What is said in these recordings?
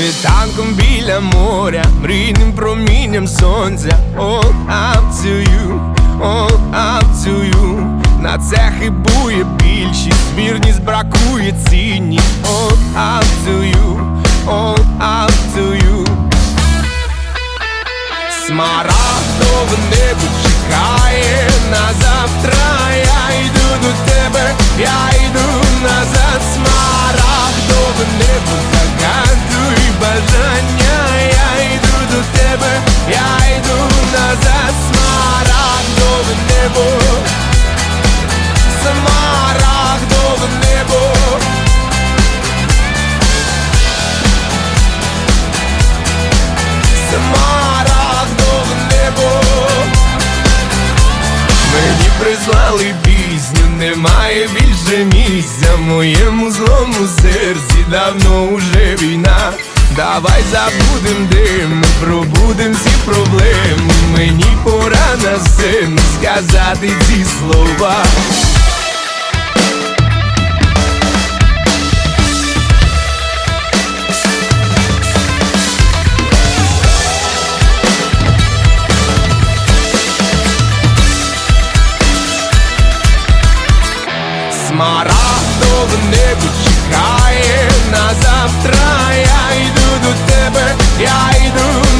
світанком біля моря, мрійним промінням сонця. All up На це хибує більшість, вірність бракує цінність. All up to Смарагдове небо чекає на завтра. Я йду до тебе, я йду прислали пісню, немає більше місця моєму злому серці. Давно уже війна. Давай забудем дим, пробудем всі проблеми. Мені пора на сцену сказати ці слова Чекає на завтра. Я йду до тебе, я йду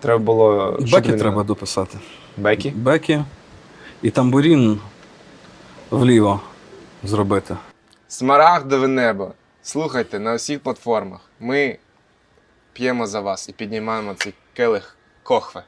Треба було. щоб Бекі він- треба дописати. Бекі? Бекі і тамбурін вліво зробити. Смарагдове небо. Слухайте на усіх платформах. Ми п'ємо за вас і піднімаємо цей келих кохве.